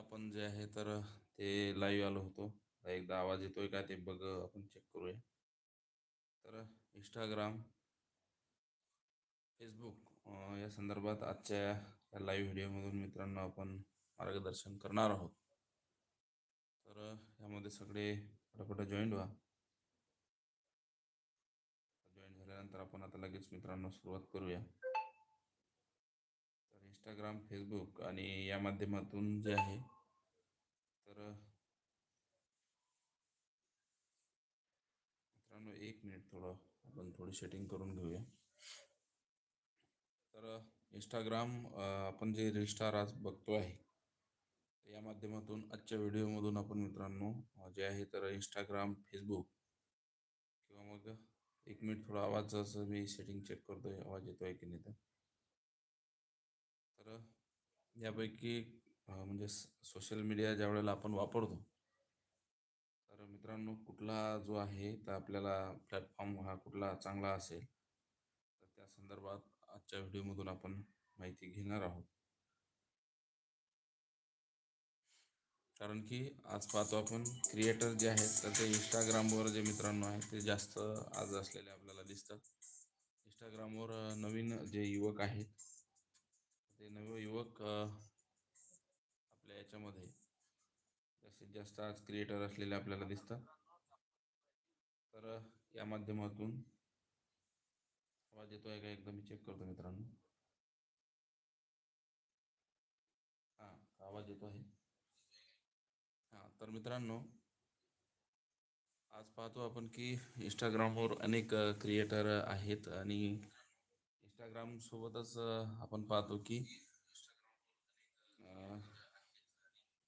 आपण जे आहे तर ते लाईव्ह आलो होतो. एकदा आवाज येतोय का ते बघ आपण चेक करूया. तर इंस्टाग्राम फेसबुक या संदर्भात आजच्या या लाईव्ह व्हिडिओमधून मित्रांनो आपण मार्गदर्शन करणार आहोत. तर यामध्ये सगळे पटापट जॉईंट व्हा. जॉईन झाल्यानंतर आपण आता लगेच मित्रांनो सुरुवात करूया. इंस्टाग्राम फेसबुक आणि या माध्यमातून जे आहे तर मित्रांनो एक मिनिट थोडं आपण थोडी सेटिंग करून घेऊया. तर इंस्टाग्राम आपण जे रिलस्टार आज बघतो आहे या माध्यमातून आजच्या व्हिडिओमधून आपण मित्रांनो जे आहे तर इंस्टाग्राम फेसबुक किंवा मग एक मिनिट थोडा आवाजाचं मी सेटिंग चेक करतोय आवाज येतो आहे की नाही तर. यापैकी म्हणजे सोशल मीडिया ज्या वेळेला आपण वापरतो तर मित्रांनो कुठला जो आहे तर आपल्याला प्लॅटफॉर्म हा कुठला चांगला असेल तर त्या संदर्भात आजच्या व्हिडिओमधून आपण माहिती घेणार आहोत. कारण की आज पाहतो आपण क्रिएटर जे आहेत तर ते इंस्टाग्रामवर जे मित्रांनो आहेत ते जास्त आज असलेले आपल्याला दिसतात. इंस्टाग्रामवर नवीन जे युवक आहेत ते नव युवक आपल्या याच्यामध्ये जास्तीत जास्त आज क्रिएटर असलेले आपल्याला दिसतात. तर या माध्यमातून आवाज येतो आहे का एकदम मी चेक करतो मित्रांनो. हां आवाज येतो आहे. हां तर मित्रांनो आज पाहतो आपण की इंस्टाग्रामवर अनेक क्रिएटर आहेत आणि इंस्टाग्राम सोबतच आपण पाहतो की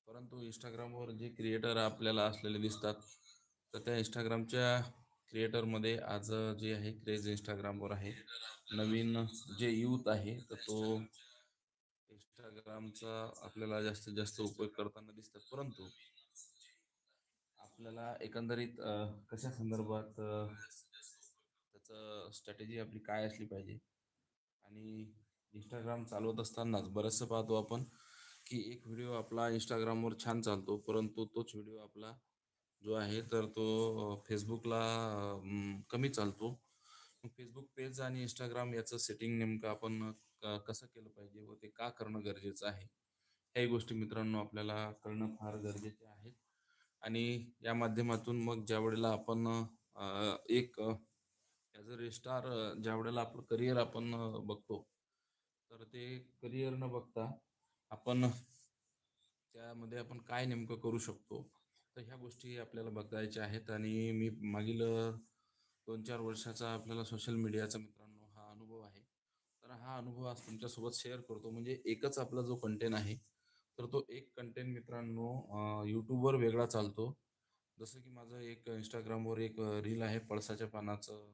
परंतु इंस्टाग्रामवर जे क्रिएटर आपल्याला असलेले दिसतात तर त्या इंस्टाग्रामच्या क्रिएटरमध्ये आज जे आहे क्रेज इंस्टाग्रामवर आहे. नवीन जे यूथ आहे तर तो इंस्टाग्रामचा आपल्याला जास्तीत जास्त उपयोग करताना दिसतात. परंतु आपल्याला एकंदरीत कशा संदर्भात त्याचं स्ट्रॅटेजी आपली काय असली पाहिजे? आणि इंस्टाग्राम चालवत असतानाच बरंचसं पाहतो आपण की एक व्हिडिओ आपला इंस्टाग्रामवर छान चालतो परंतु तोच व्हिडिओ आपला जो आहे तर तो फेसबुकला कमी चालतो. फेसबुक पेज आणि इंस्टाग्राम याचं सेटिंग नेमकं आपण कसं केलं पाहिजे व ते का करणं गरजेचं आहे ह्याही गोष्टी मित्रांनो आपल्याला कळणं फार गरजेचे आहे आणि या माध्यमातून मग ज्या वेळेला आपण एक ॲज अ रेस्टार ज्या वेळेला आपलं करिअर आपण बघतो तर ते करिअर न बघता आपण त्यामध्ये आपण काय नेमकं करू शकतो तर ह्या गोष्टी आपल्याला बघायच्या आहेत. आणि मी मागील दोन चार वर्षाचा आपल्याला सोशल मीडियाचा मित्रांनो हा अनुभव आहे. तर हा अनुभव आज तुमच्यासोबत शेअर करतो. म्हणजे एकच आपला जो कंटेंट आहे तर तो एक कंटेंट मित्रांनो यूट्यूबवर वेगळा चालतो. जसं की माझं एक इंस्टाग्रामवर एक रील आहे पळसाच्या पानाचं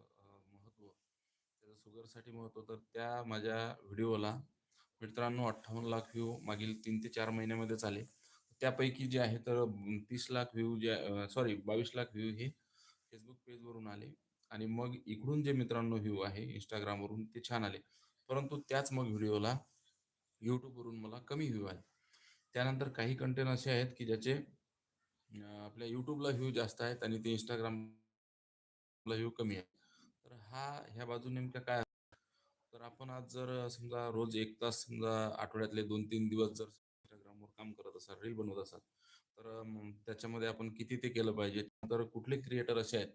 शुगरसाठी म्हणतो तर त्या माझ्या व्हिडिओला मित्रांनो अठ्ठावन्न लाख व्ह्यू मागील तीन ते चार महिन्यामध्येच आले त्यापैकी जे आहे तर तीस लाख व्ह्यू जे सॉरी बावीस लाख व्ह्यू हे फेसबुक पेजवरून आले. आणि मग इकडून जे मित्रांनो व्ह्यू आहे इंस्टाग्रामवरून ते छान आले. परंतु त्याच मग व्हिडिओला यूट्यूबवरून मला कमी व्ह्यू आले. त्यानंतर काही कंटेंट असे आहेत की ज्याचे आपल्या यूट्यूबला व्ह्यू जास्त आहेत आणि ते इंस्टाग्रामला व्ह्यू कमी आहे हा ह्या बाजू नेमक्या काय तर आपण आज जर समजा रोज एक तास समजा आठवड्यातले दोन तीन दिवस जर इंस्टाग्रामवर काम करत असाल रील बनवत असाल तर त्याच्यामध्ये आपण किती ते केलं पाहिजे? तर कुठले क्रिएटर असे आहेत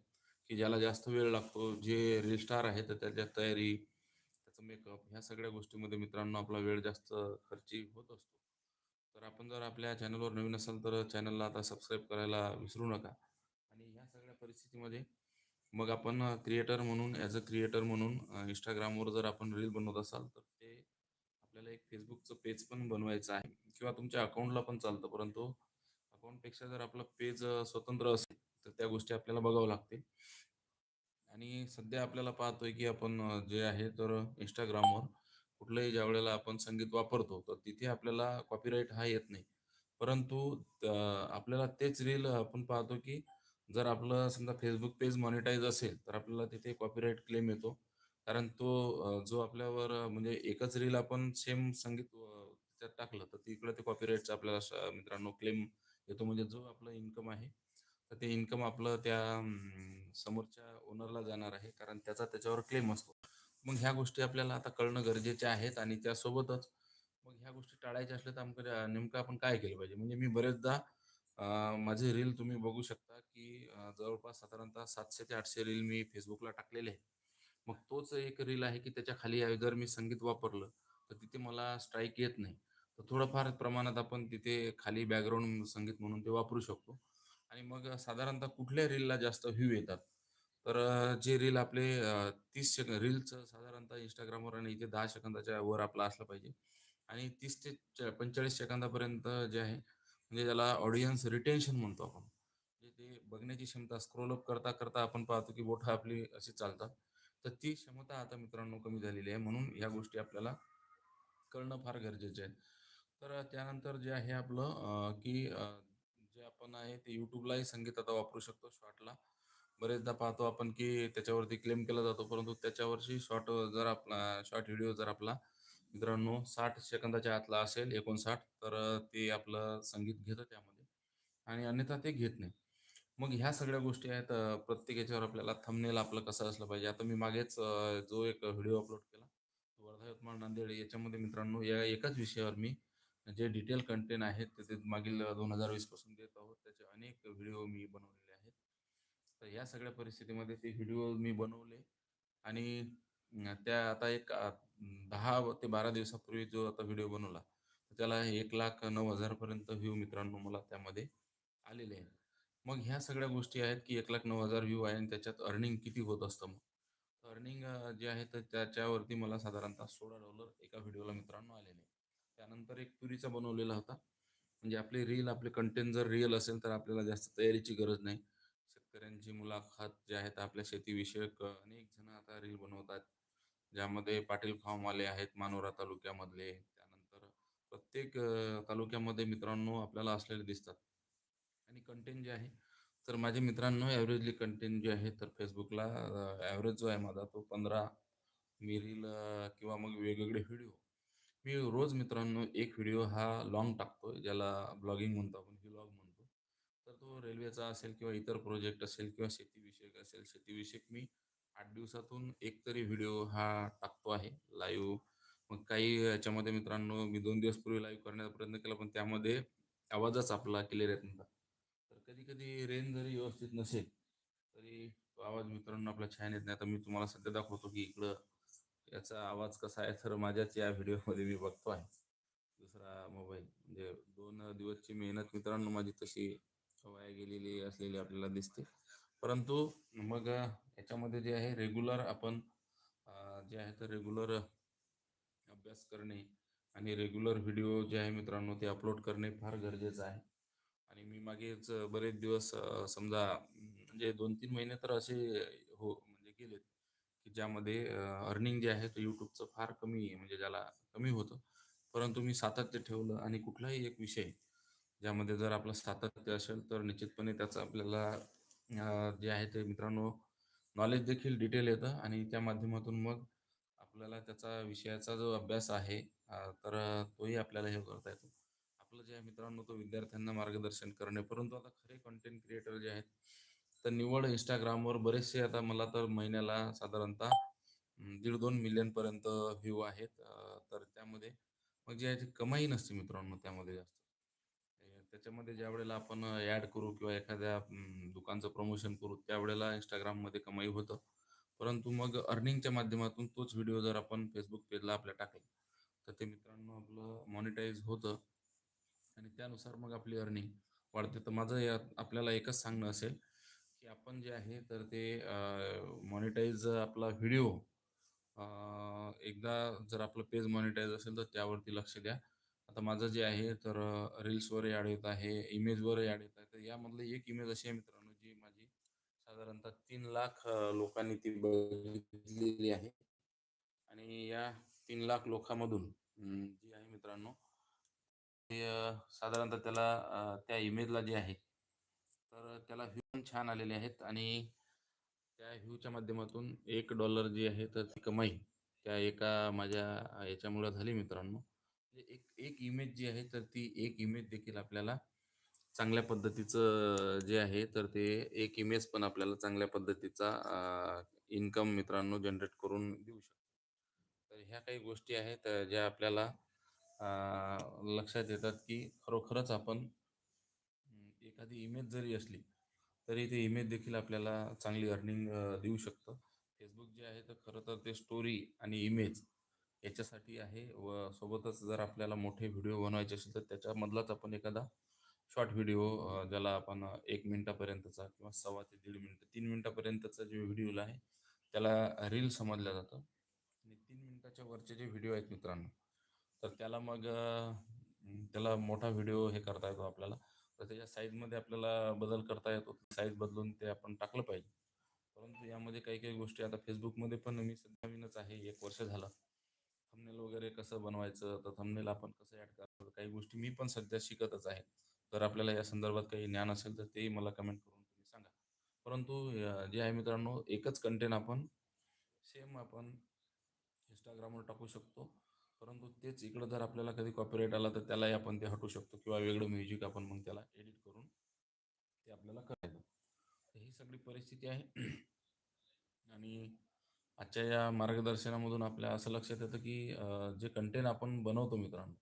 की ज्याला जास्त वेळ लागतो? जे रील स्टार आहे तर त्याच्या तयारी त्याचं मेकअप ह्या सगळ्या गोष्टीमध्ये मित्रांनो आपला वेळ जास्त खर्ची होत असतो. तर आपण जर आपल्या चॅनलवर नवीन असाल तर चॅनलला आता सबस्क्राईब करायला विसरू नका. आणि ह्या सगळ्या परिस्थितीमध्ये मग आपण क्रिएटर म्हणून ॲज अ क्रिएटर म्हणून इंस्टाग्रामवर जर आपण रील बनवत असाल तर ते आपल्याला एक फेसबुकचं पेज पण बनवायचं आहे. किंवा तुमच्या अकाउंटला पण चालतं. परंतु अकाउंटपेक्षा जर आपलं पेज स्वतंत्र असेल तर त्या गोष्टी आपल्याला बघावं लागतील. आणि सध्या आपल्याला पाहतोय की आपण जे आहे तर इंस्टाग्रामवर कुठलंही ज्या वेळेला आपण संगीत वापरतो तर तिथे आपल्याला कॉपीराईट हा येत नाही. परंतु आपल्याला तेच रील आपण पाहतो की जर आपलं समजा फेसबुक पेज मॉनिटाईज असेल तर आपल्याला तिथे कॉपीराईट क्लेम येतो. कारण तो जो आपल्यावर म्हणजे एकच रील आपण सेम संगीत त्याच्यात टाकलं तर तिकडे ते कॉपीराईटचं आपल्याला मित्रांनो क्लेम येतो. म्हणजे जो आपलं इन्कम आहे तर ते इन्कम आपलं त्या समोरच्या ओनरला जाणार आहे. कारण त्याचा त्याच्यावर क्लेम असतो. मग ह्या गोष्टी आपल्याला आता कळणं गरजेचे आहेत आणि त्यासोबतच मग ह्या गोष्टी टाळायच्या असल्या तर आमकडे नेमकं आपण काय केलं पाहिजे? म्हणजे मी बरेचदा माझे रील तुम्ही बघू शकता की जवळपास साधारणतः सातशे ते आठशे रील मी फेसबुकला टाकलेले आहे मग तोच एक रील आहे की त्याच्याखाली जर मी संगीत वापरलं तर तिथे मला स्ट्राईक येत नाही. तर थोडंफार प्रमाणात आपण तिथे खाली बॅकग्राऊंड संगीत म्हणून ते वापरू शकतो. आणि मग साधारणतः कुठल्या रीलला जास्त व्ह्यू येतात? तर जे रील आपले तीस सेकंद रीलचं साधारणतः इंस्टाग्रामवर आणि इथे दहा सेकंदाच्या वर आपलं असलं पाहिजे. आणि तीस ते पंचेचाळीस सेकंदापर्यंत जे आहे म्हणजे ज्याला ऑडियन्स रिटेन्शन म्हणतो आपण. ते बघण्याची क्षमता स्क्रोल अप करता, करता आपण पाहतो की बोटं आपली अशी चालतात. तर ती क्षमता आता मित्रांनो कमी झालेली आहे. म्हणून या गोष्टी आपल्याला कळणं फार गरजेचं आहे. तर त्यानंतर जे आहे आपलं की जे आपण आहे ते युट्यूबलाही संगीत आता वापरू शकतो शॉर्टला. बरेचदा पाहतो आपण की त्याच्यावरती क्लेम केला जातो, परंतु त्याच्यावरची शॉर्ट जर आपला शॉर्ट व्हिडिओ जर आपला मित्रांनो साठ सेकंदाच्या आतला असेल 59 तर ते आपलं संगीत घेतं त्यामध्ये आणि अन्यथा ते घेत नाही. मग ह्या सगळ्या गोष्टी आहेत प्रत्येक याच्यावर आपल्याला थंबनेल आपलं कसं असलं पाहिजे. आता मी मागेच जो एक व्हिडिओ अपलोड केला, वर्धा, यवतमाळ, नांदेड याच्यामध्ये मित्रांनो या एकाच विषयावर मी जे डिटेल कंटेंट आहेत ते ते मागील 2020 पासून देत आहोत. त्याचे अनेक व्हिडिओ मी बनवलेले आहेत. तर या सगळ्या परिस्थितीमध्ये ते व्हिडिओ मी बनवले आणि त्या आता एक दहा ते 12 दिवसापूर्वी जो आता व्हिडिओ बनवला, तर त्याला 1,09,000 पर्यंत व्ह्यू मित्रांनो मला त्यामध्ये आलेले आहेत. मग ह्या सगळ्या गोष्टी आहेत की एक लाख नऊ हजार व्ह्यू आहे आणि त्याच्यात अर्निंग किती होत असतं मग. अर्निंग जे आहे तर त्याच्यावरती मला साधारणतः $16 एका व्हिडिओला मित्रांनो आलेले त्यानंतर एक तुरीचा बनवलेला होता. म्हणजे आपली रील, आपले कंटेंट जर रिअल असेल तर आपल्याला जास्त तयारीची गरज नाही. शेतकऱ्यांची मुलाखत जे आहेत आपल्या शेतीविषयक अनेक जण आता रील बनवतात. ज्यामध्ये पाटील फार्मवाले आहेत मानोरा तालुक्यामधले. त्यानंतर प्रत्येक तालुक्यामध्ये मित्रांनो आपल्याला असलेले दिसतात. आणि कंटेंट जे आहे, तर माझे मित्रांनो ॲव्हरेजली कंटेंट जे आहे तर फेसबुकला ॲव्हरेज जो आहे माझा तो 15 मी रील किंवा मग वेगवेगळे व्हिडिओ मी रोज मित्रांनो एक व्हिडिओ हा लॉंग टाकतो. ज्याला ब्लॉगिंग म्हणतो आपण, व्लॉग म्हणतो. तर तो रेल्वेचा असेल किंवा इतर प्रोजेक्ट असेल किंवा शेतीविषयक असेल, शेतीविषयक मी आठ दिवसातून एक तरी व्हिडिओ हा टाकतो आहे लाईव्ह. मग काही याच्यामध्ये मित्रांनो मी दोन दिवस पूर्वी लाईव्ह करण्याचा प्रयत्न केला, पण त्यामध्ये आवाजच आपला क्लिअर येत नव्हता. तर कधी-कधी रेंज जरी व्यवस्थित नसेल, तरी तो आवाज मित्रांनो आपला छान येत नाही. आता मी तुम्हाला सध्या दाखवतो की इकडं याचा आवाज कसा आहे, तर माझ्याच या व्हिडिओमध्ये मी बघतो आहे. दुसरा मोबाईल म्हणजे दोन दिवसची मेहनत मित्रांनो माझी तशी वाया गेलेली असलेली आपल्याला दिसते. परंतु मग याच्यामध्ये जे आहे रेग्युलर आपण जे आहे तर रेग्युलर अभ्यास करणे आणि रेग्युलर व्हिडिओ जे आहे मित्रांनो ते अपलोड करणे फार गरजेचं आहे. आणि मी मागेच बरेच दिवस समजा म्हणजे 2-3 महिने तर असे हो म्हणजे गेलेत, की ज्यामध्ये अर्निंग जे आहे ते यूट्यूबचं फार कमी आहे म्हणजे ज्याला कमी होतं. परंतु मी सातत्य ठेवलं आणि कुठलाही एक विषय ज्यामध्ये जर आपलं सातत्य असेल, तर निश्चितपणे त्याचं आपल्याला जे आहे ते मित्रांनो नॉलेज देखील डिटेल येतं आणि त्या माध्यमातून मग आपल्याला त्याचा विषयाचा जो अभ्यास आहे तर तोही आपल्याला हे करता येतो. आपलं जे आहे मित्रांनो तो विद्यार्थ्यांना मार्गदर्शन करणे. परंतु आता खरे कंटेंट क्रिएटर जे आहेत, तर निवड इंस्टाग्रामवर बरेचसे आता मला तर महिन्याला साधारणतः दीड दोन मिलियनपर्यंत व्ह्यू आहेत. तर त्यामध्ये मग जे आहे ते कमाई नसते मित्रांनो त्यामध्ये जास्त. त्याच्यामध्ये त्याच्यामध्ये ज्यावेळेला आपण ॲड करू किंवा एखाद्या दुकानचं प्रमोशन करू, त्यावेळेला इंस्टाग्राममध्ये कमाई होतं. परंतु मग अर्निंगच्या माध्यमातून तोच व्हिडिओ जर आपण फेसबुक पेजला आपल्या टाकला, तर ते मित्रांनो आपलं मॉनिटाईज होतं आणि त्यानुसार मग आपली अर्निंग वाढते. तर माझं यात आपल्याला एकच सांगणं असेल, की आपण जे आहे तर ते मॉनिटाईज आपला व्हिडिओ एकदा जर आपलं पेज मॉनिटाईज असेल, तर त्यावरती लक्ष द्या. आता माझं जे आहे तर रील्सवर ॲड येत आहे, इमेजवरही ॲड येत आहे. तर यामधलं एक इमेज अशी आहे मित्रांनो, जी माझी साधारणतः तीन लाख लोकांनी ती बघितलेली आहे. आणि या तीन लाख लोकांमधून जी आहे मित्रांनो, साधारणतः त्याला त्या इमेजला जे आहे, तर त्याला व्ह्यू पण छान आलेले आहेत आणि त्या व्ह्यूच्या माध्यमातून एक डॉलर जी आहे तर ती कमाई त्या एका माझ्या याच्यामुळे याच्यामुळं झाली मित्रांनो. म्हणजे एक एक इमेज जी आहे तर ती एक इमेज देखील आपल्याला चांगल्या पद्धतीचं जे आहे तर ते एक इमेज पण आपल्याला चांगल्या पद्धतीचा इन्कम मित्रांनो जनरेट करून देऊ शकतो. तर ह्या काही गोष्टी आहेत ज्या आपल्याला लक्षात येतात की खरोखरच आपण एखादी इमेज जरी असली तरी ती इमेज देखील आपल्याला चांगली अर्निंग देऊ शकतं. फेसबुक जे आहे तर खरं तर ते स्टोरी आणि इमेज याच्यासाठी आहे व सोबतच जर आपल्याला मोठे व्हिडिओ बनवायचे असेल तर त्याच्यामधलाच आपण एखादा शॉर्ट व्हिडिओ ज्याला आपण एक मिनिटापर्यंतचा किंवा सव्वा ते दीड मिनिट तीन मिनिटापर्यंतचा जे व्हिडिओला आहे त्याला रील समजलं जातं. आणि तीन मिनिटाच्या वरचे जे व्हिडिओ आहेत मित्रांनो तर त्याला मग त्याला मोठा व्हिडिओ हे करता येतो आपल्याला. तर त्याच्या साईजमध्ये आपल्याला बदल करता येतो. साईज बदलून ते आपण टाकलं पाहिजे. परंतु यामध्ये काही काही गोष्टी आता फेसबुकमध्ये पण मी सध्या नवीनच आहे. एक वर्ष झालं. थंबनेल वगैरे कसं बनवायचं? तर थंबनेल आपण कसं ॲड करायचं काही गोष्टी मी पण सध्या शिकतच आहे. जर आपल्याला या संदर्भात काही ज्ञान असेल तर तेही मला कमेंट करून तुम्ही सांगा. परंतु जे आहे मित्रांनो एकच कंटेंट आपण सेम आपण इंस्टाग्रामवर टाकू शकतो. परंतु तेच इकडं जर आपल्याला कधी कॉपीराईट आला तर त्यालाही आपण ते हटवू शकतो. किंवा वेगळं म्युझिक आपण मग त्याला एडिट करून ते आपल्याला करायचं. ही सगळी परिस्थिती आहे. आणि आजच्या या मार्गदर्शनामधून आपल्या असं लक्षात येतं की जे कंटेंट आपण बनवतो मित्रांनो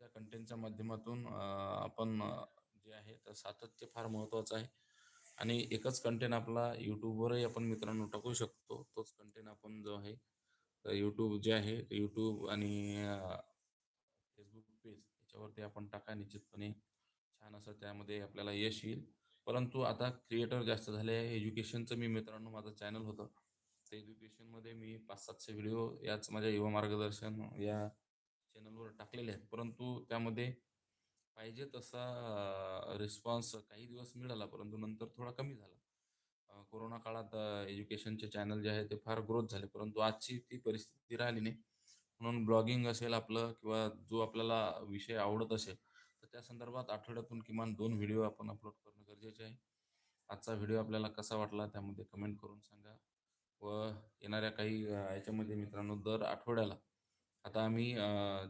त्या कंटेंटच्या माध्यमातून आपण जे आहे तर सातत्य फार महत्त्वाचं आहे. आणि एकच कंटेंट आपला यूट्यूबवरही आपण मित्रांनो टाकू शकतो. तोच कंटेंट आपण जो आहे यूट्यूब जे आहे यूट्यूब आणि फेसबुक पेज याच्यावरती आपण टाका. निश्चितपणे छान असं त्यामध्ये आपल्याला यश येईल. परंतु आता क्रिएटर जास्त झाले आहे. एज्युकेशनचं मी मित्रांनो माझं चॅनल होतं. एज्युकेशन एज्युकेशनमध्ये मी पाच सातशे व्हिडिओ याच माझ्या युवा मार्गदर्शन या चॅनलवर टाकलेले आहेत. परंतु त्यामध्ये पाहिजे तसा रिस्पॉन्स काही दिवस मिळाला परंतु नंतर थोडा कमी झाला. कोरोना काळात एज्युकेशनचे चॅनल जे आहे ते फार ग्रोथ झाले परंतु आजची ती परिस्थिती राहिली नाही. म्हणून ब्लॉगिंग असेल आपलं किंवा जो आपल्याला विषय आवडत असेल तर त्या संदर्भात आठवड्यातून किमान दोन व्हिडिओ आपण अपलोड करणं गरजेचे आहे. आजचा व्हिडिओ आपल्याला कसा वाटला त्यामध्ये कमेंट करून सांगा. व येणाऱ्या काही याच्यामध्ये मित्रांनो दर आठवड्याला. आता आम्ही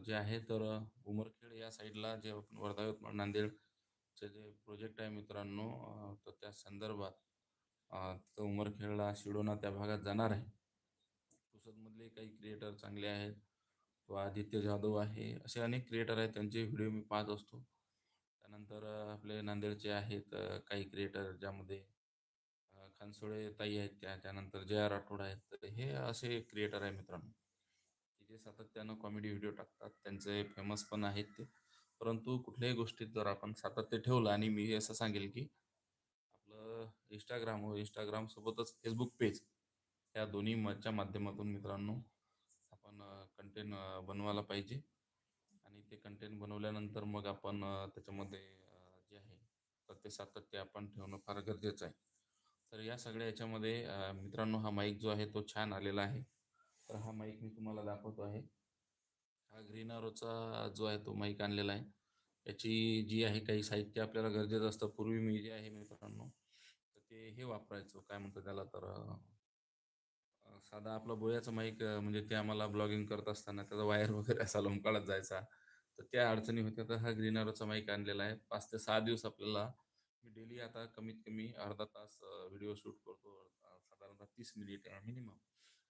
जे आहे तर उमरखेड या साईडला जे आपण वर्धा यवतमाळ नांदेडचे जे प्रोजेक्ट आहे मित्रांनो तर त्या संदर्भात तिथं उमरखेडला शिडोना त्या भागात जाणार आहे. पुसदमधले काही क्रिएटर चांगले आहेत. व आदित्य जाधव आहे. असे अनेक क्रिएटर आहेत. त्यांचे व्हिडिओ मी पाहत असतो. त्यानंतर आपले नांदेडचे आहेत काही क्रिएटर ज्यामध्ये अ, ताई आहेत त्या त्यानंतर जया आर राठोड आहेत तर हे असे क्रिएटर आहे मित्रांनो. की जे सातत्यानं कॉमेडी व्हिडिओ टाकतात त्यांचे फेमस पण आहेत ते. परंतु कुठल्याही गोष्टीत जर आपण सातत्य ठेवलं आणि मी असं सांगेल की आपलं इंस्टाग्राम व इंस्टाग्राम सोबतच फेसबुक पेज या दोन्ही मच्या माध्यमातून मित्रांनो आपण कंटेंट बनवायला पाहिजे. आणि ते कंटेंट बनवल्यानंतर मग आपण त्याच्यामध्ये जे आहे तर ते सातत्य आपण ठेवणं फार गरजेचं आहे. तर या सगळ्या याच्यामध्ये मित्रांनो हा माईक जो आहे तो छान आलेला आहे. तर हा माईक मी तुम्हाला दाखवतो आहे. हा ग्रीन आरोचा जो आहे तो माईक आणलेला आहे. याची जी आहे काही साहित्य आपल्याला गरजेचं असतं पूर्वी मी जे आहे मित्रांनो तर ते हे वापरायचो. काय म्हणतो त्याला तर साधा आपला बोयाचं माईक म्हणजे ते आम्हाला ब्लॉगिंग करत असताना त्याचा वायर वगैरे असा लोंबकाळत जायचा. तर त्या अडचणी होत्या तर हा ग्रीन आरोचा माईक आणलेला आहे. पाच ते सहा दिवस आपल्याला मी डेली आता कमीत कमी अर्धा तास व्हिडिओ शूट करतो साधारणतः तीस मिनिट मिनिमम.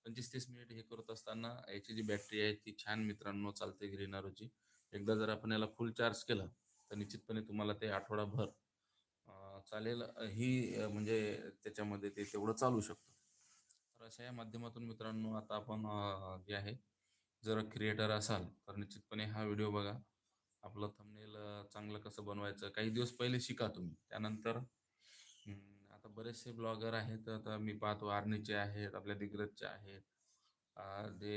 पंचवीस तीस मिनिट हे करत असताना याची जी बॅटरी आहे ती छान मित्रांनो चालते ग्रीन आरोची एकदा जर आपण याला फुल चार्ज केलं तर निश्चितपणे तुम्हाला ते आठवडाभर चालेल. ही म्हणजे त्याच्यामध्ये ते तेवढं चालू शकतं. तर अशा या माध्यमातून मित्रांनो आता आपण जे आहे जर क्रिएटर असाल तर निश्चितपणे हा व्हिडिओ बघा. आपलं थंबनेल चांगलं कसं बनवायचं काही दिवस पहिले शिका तुम्ही. त्यानंतर आता बरेचसे ब्लॉगर आहेत आता मी पाहतो आर्नीचे आहेत आपल्या दिग्रजचे आहेत. जे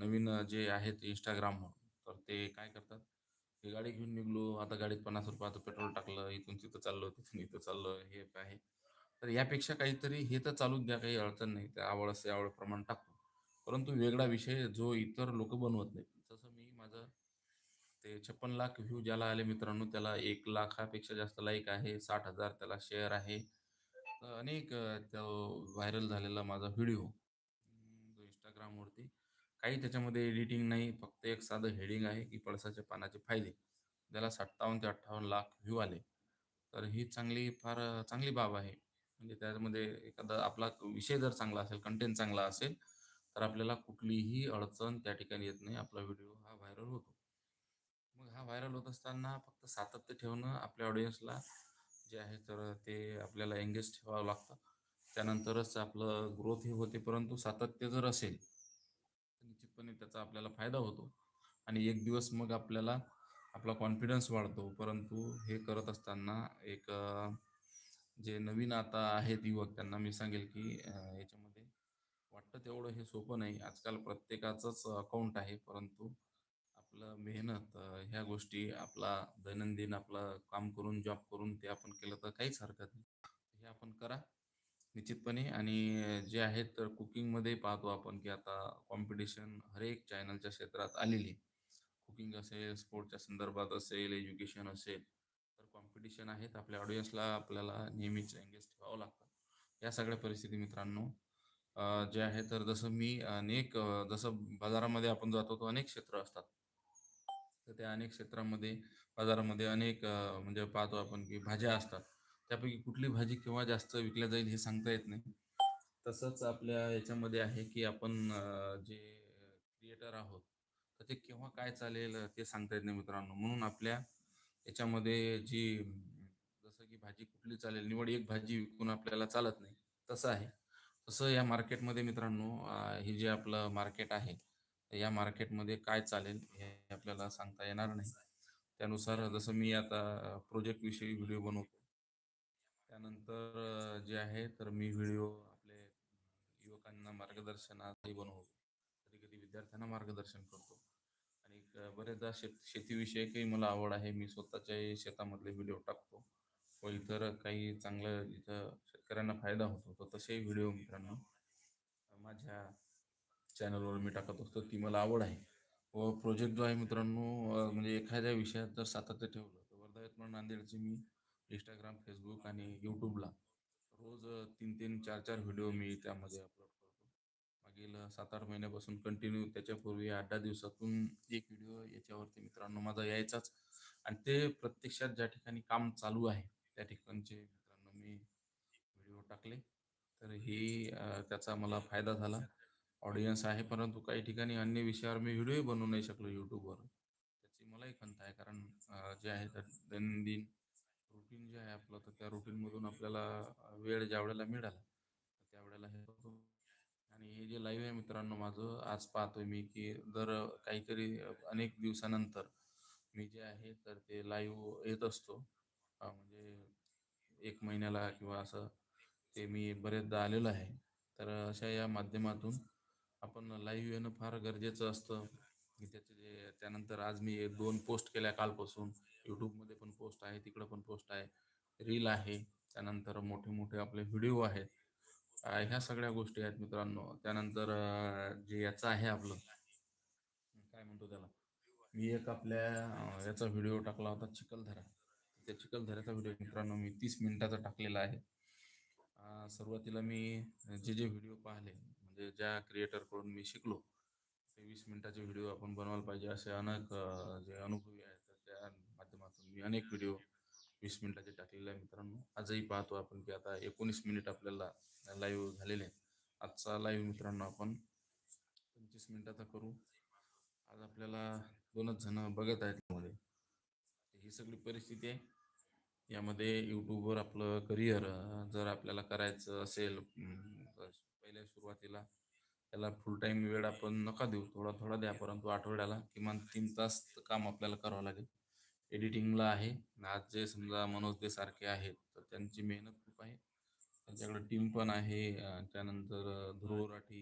नवीन जे आहेत इंस्टाग्रामवर तर ते काय करतात? ही गाडी घेऊन निघलो आता गाडीत पन्नास रुपयाचं पेट्रोल टाकलं इथून तिथं चाललो तिथून इथं चाललो हे आहे. तर यापेक्षा काहीतरी हे तर चालूच द्या काही अडचण नाही त्या आवड असते आवड प्रमाण टाकतो. परंतु वेगळा विषय जो इतर लोक बनवत नाहीत. ते छप्पन लाख व्ह्यू ज्याला आले मित्रांनो त्याला एक लाखापेक्षा जास्त लाईक आहे साठ हजार त्याला शेअर आहे. अनेक तो व्हायरल झालेला माझा व्हिडिओ जो इंस्टाग्रामवरती काही त्याच्यामध्ये एडिटिंग नाही फक्त एक साधं हेडिंग आहे की पळसाच्या पानाचे फायदे ज्याला सत्तावन्न ते अठ्ठावन्न लाख व्ह्यू आले. तर ही चांगली फार चांगली बाब आहे. म्हणजे त्यामध्ये एखादा आपला विषय जर चांगला असेल कंटेंट चांगला असेल तर आपल्याला कुठलीही अडचण त्या ठिकाणी येत नाही. आपला व्हिडिओ हा व्हायरल होतो. हा व्हायरल होत असताना फक्त सातत्य ठेवणं आपल्या ऑडियन्सला जे आहे तर ते आपल्याला एंगेज ठेवावं लागतं. त्यानंतरच आपलं ग्रोथ हे होते परंतु सातत्य जर असेल तर निश्चितपणे त्याचा आपल्याला फायदा होतो. आणि एक दिवस मग आपल्याला आपला कॉन्फिडन्स वाढतो. परंतु हे करत असताना एक जे नवीन आता आहेत युवक त्यांना मी सांगेल की याच्यामध्ये वाटतं तेवढं हे सोपं नाही. आजकाल प्रत्येकाचंच अकाउंट आहे परंतु आपलं मेहनत ह्या गोष्टी आपला दैनंदिन आपलं काम करून जॉब करून ते आपण केलं तर काहीच हरकत नाही. हे आपण करा निश्चितपणे आणि जे आहेत तर कुकिंगमध्ये पाहतो आपण की आता कॉम्पिटिशन हरेक चॅनलच्या क्षेत्रात आलेली कुकिंग असेल स्पोर्टच्या संदर्भात असेल एज्युकेशन असेल तर कॉम्पिटिशन आहेत. आपल्या ऑडियन्सला आपल्याला नेहमीच एंगेज ठेवावं लागतं. या सगळ्या परिस्थिती मित्रांनो जे आहे तर जसं मी अनेक जसं बाजारामध्ये आपण जातो तो अनेक क्षेत्र असतात. तर त्या अनेक क्षेत्रामध्ये बाजारामध्ये अनेक म्हणजे पाहतो आपण की भाज्या असतात. त्यापैकी कुठली भाजी केव्हा जास्त विकल्या जाईल हे सांगता येत नाही. तसंच आपल्या याच्यामध्ये आहे की आपण जे क्रिएटर आहोत तर ते केव्हा काय चालेल ते सांगता येत नाही मित्रांनो. म्हणून आपल्या याच्यामध्ये जी जसं की भाजी कुठली चालेल निवड एक भाजी विकून आपल्याला चालत नाही तसं आहे. तसं या मार्केटमध्ये मित्रांनो हे जे आपलं मार्केट आहे या मार्केटमध्ये काय चालेल हे आपल्याला सांगता येणार नाही. त्यानुसार जसं मी आता प्रोजेक्टविषयी व्हिडिओ बनवतो. त्यानंतर जे आहे तर मी व्हिडिओ आपले युवकांना मार्गदर्शनातही बनवतो. कधी कधी विद्यार्थ्यांना मार्गदर्शन करतो. आणि बरेचदा शेत शेतीविषयकही मला आवड आहे. मी स्वतःच्या शेतामधले व्हिडिओ टाकतो. व इतर काही चांगलं जिथं शेतकऱ्यांना फायदा होतो तर तसेही व्हिडिओ मित्रांनो माझ्या चॅनलवर मी टाकत असतो. ती मला आवड आहे. व प्रोजेक्ट जो आहे मित्रांनो म्हणजे एखाद्या विषयात जर सातत्य ठेवलं तर वर्धा यवतमाळ नांदेडचे मी इंस्टाग्राम फेसबुक आणि यूट्यूबला रोज तीन तीन चार चार व्हिडिओ मी त्यामध्ये अपलोड करतो. मागील सात आठ महिन्यापासून कंटिन्यू त्याच्यापूर्वी आठ दहा दिवसातून एक व्हिडिओ याच्यावरती मित्रांनो माझा यायचाच. आणि ते प्रत्यक्षात ज्या ठिकाणी काम चालू आहे त्या ठिकाणचे मित्रांनो मी व्हिडिओ टाकले. तर ही त्याचा मला फायदा झाला. ऑडियन्स आहे. परंतु काही ठिकाणी अन्य विषयावर मी व्हिडिओही बनवू नाही शकलो यूट्यूबवर त्याची मलाही खंत आहे. कारण जे आहे तर दैनंदिन रुटीन जे आहे आपलं तर त्या रुटीनमधून आपल्याला वेळ ज्या वेळेला मिळाला त्यावेळेला हे होतो. आणि हे जे लाईव्ह आहे मित्रांनो माझं आज पाहतोय मी की दर काहीतरी अनेक दिवसानंतर मी जे आहे तर ते लाईव्ह येत असतो. म्हणजे एक महिन्याला किंवा असं ते मी बरेचदा आलेलो आहे. तर अशा या माध्यमातून आपण लाईव्ह येणं फार गरजेचं असतं. की त्याचे जे त्यानंतर आज मी एक दोन पोस्ट केल्या कालपासून. यूट्यूबमध्ये पण पोस्ट आहे तिकडं पण पोस्ट आहे. रील आहे त्यानंतर मोठे मोठे आपले व्हिडिओ आहेत. ह्या सगळ्या गोष्टी आहेत मित्रांनो. त्यानंतर जे याचं आहे आपलं काय म्हणतो त्याला? मी एक आपल्या याचा व्हिडिओ टाकला होता चिखलदरा त्या चिखलदऱ्याचा व्हिडिओ मित्रांनो मी तीस मिनिटाचा टाकलेला आहे. सुरुवातीला मी जे जे व्हिडिओ पाहिले म्हणजे ज्या क्रिएटरकडून मी शिकलो ते वीस मिनिटाचे व्हिडिओ आपण बनवायला पाहिजे असे अनेक जे अनुभवी आहेत तर त्या माध्यमातून मी अनेक व्हिडिओ वीस मिनिटाचे टाकलेले आहे मित्रांनो. आजही पाहतो आपण की आता एकोणीस मिनिट आपल्याला लाईव्ह झालेले आहेत. आजचा लाईव्ह मित्रांनो आपण पंचवीस मिनिटाचा करू. आज आपल्याला दोनच जण बघत आहेत त्यामध्ये. ही सगळी परिस्थिती आहे. यामध्ये यूट्यूबवर आपलं करिअर जर आपल्याला करायचं असेल पहिल्या सुरुवातीला त्याला फुल टाईम वेळ आपण नका देऊ थोडा थोडा द्या परंतु आठवड्याला किमान तीन तास काम आपल्याला करावं लागेल. एडिटिंगला आहे. आज जे समजा मनोज सारखे आहेत तर त्यांची मेहनत खूप आहे. त्यांच्याकडे टीम पण आहे. त्यानंतर ध्रुव राठी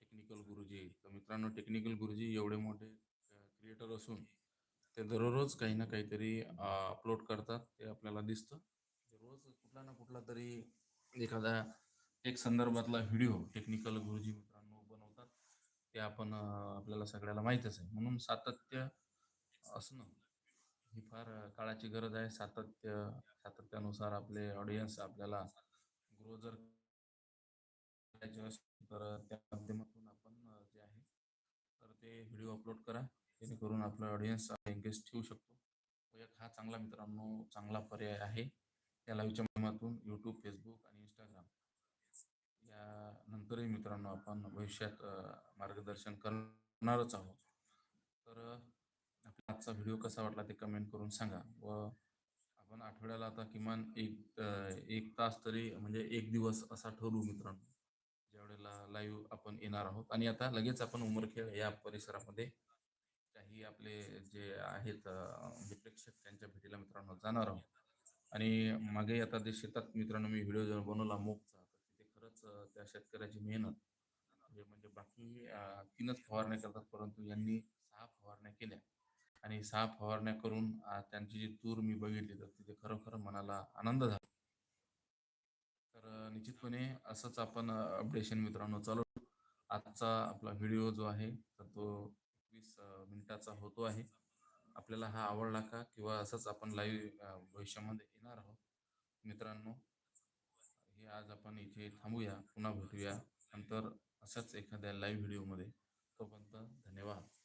टेक्निकल गुरुजी. तर मित्रांनो टेक्निकल गुरुजी एवढे मोठे क्रिएटर असून ते दररोज काही ना काहीतरी अपलोड करतात. ते आपल्याला दिसतं. रोज कुठला ना कुठला तरी एखादा एक संदर्भातला व्हिडिओ टेक्निकल गुरुजी मित्रांनो बनवतात ते आपण आपल्याला सगळ्याला माहीतच आहे. म्हणून सातत्य असणं ही फार काळाची गरज आहे. सातत्य सातत्यानुसार आपले ऑडियन्स आपल्याला ग्रो जर तर त्या माध्यमातून आपण जे आहे तर ते व्हिडिओ अपलोड करा. जेणेकरून आपला ऑडियन्स एंगेज ठेवू शकतो. एक हा चांगला मित्रांनो चांगला पर्याय आहे. त्याला विचार माध्यमातून यूट्यूब फेसबुक आणि इंस्टाग्राम नंतरही मित्रांनो आपण भविष्यात मार्गदर्शन करणारच आहोत. तर आपला आजचा व्हिडिओ कसा वाटला ते कमेंट करून सांगा व आपण आठवड्याला आता किमान एक एक तास तरी म्हणजे एक दिवस असा ठरवू मित्रांनो ज्यावेळेला लाईव्ह आपण येणार आहोत. आणि आता लगेच आपण उमरखेड या परिसरामध्ये काही आपले जे आहेत म्हणजे प्रेक्षक त्यांच्या भेटीला मित्रांनो जाणार आहोत. आणि मागे आता जे शेतात मित्रांनो मी व्हिडिओ बनवला मोगचा खरंच त्या शेतकऱ्याची मेहनत. म्हणजे बाकी तीनच फवारण्या करतात परंतु यांनी सहा फवारण्या केल्या. आणि सहा फवारण्या करून त्यांची जी तूर मी बघितली तर तिथे खरोखर मनाला आनंद झाला. तर निश्चितपणे असंच आपण अपडेशन मित्रांनो चालू आजचा आपला व्हिडिओ जो आहे तर तो वीस मिनिटाचा होतो आहे. आपल्याला हा आवडला का किंवा असंच आपण लाईव्ह भविष्यामध्ये येणार आहोत? मित्रांनो हे आज आपण इथे थांबूया पुन्हा भेटूया. नंतर अशाच एखाद्या लाईव्ह व्हिडिओमध्ये तोपर्यंत धन्यवाद.